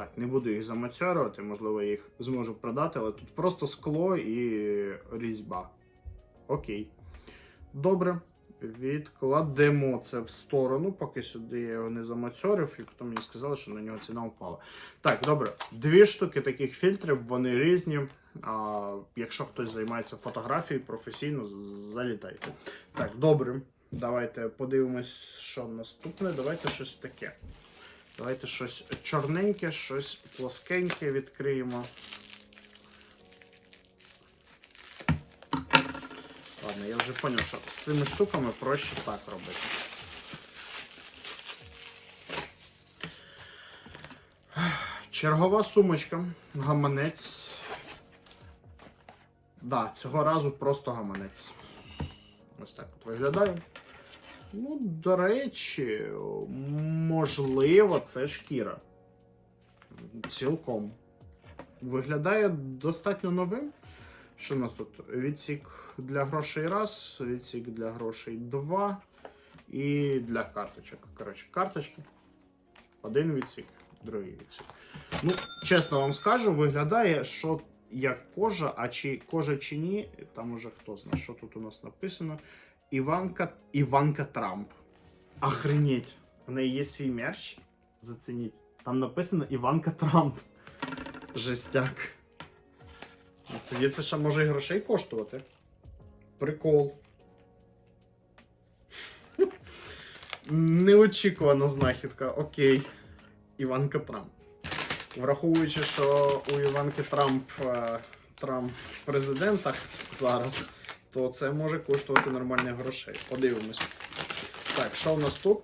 Так, не буду їх замацьорувати, можливо, їх зможу продати, але тут просто скло і різьба. Окей. Добре. Відкладемо це в сторону, поки сюди я його не замацьорив, і потім мені сказали, що на нього ціна впала. Так, добре. Дві штуки таких фільтрів, вони різні. А, якщо хтось займається фотографією професійно, залітайте. Так, добре. Давайте подивимось, що наступне. Давайте щось таке. Давайте щось чорненьке, щось плоскеньке відкриємо. Ладно, я вже зрозумів, що з цими штуками проще так робити. Чергова сумочка, гаманець. Да, цього разу просто гаманець. Ось так от виглядає. Ну, до речі, можливо, це шкіра. Цілком. Виглядає достатньо новим. Що у нас тут? Відсік для грошей раз, відсік для грошей два. І для карточок. Коротше, карточки. Один відсік, другий відсік. Ну, чесно вам скажу, виглядає, що як кожа, а чи кожа чи ні, там уже хто знає, що тут у нас написано. Іванка, Іванка Трамп. Охренеть. У неї є свій мерч. Зацініть. Там написано Іванка Трамп. Жестяк. Ну, Тоді це ще може і грошей коштувати. Прикол. Неочікувана знахідка. Окей. Іванка Трамп. Враховуючи, що у Іванки Трамп е, Трамп в президентах зараз, то це може коштувати нормальних грошей. Подивимось. Так, що в нас тут?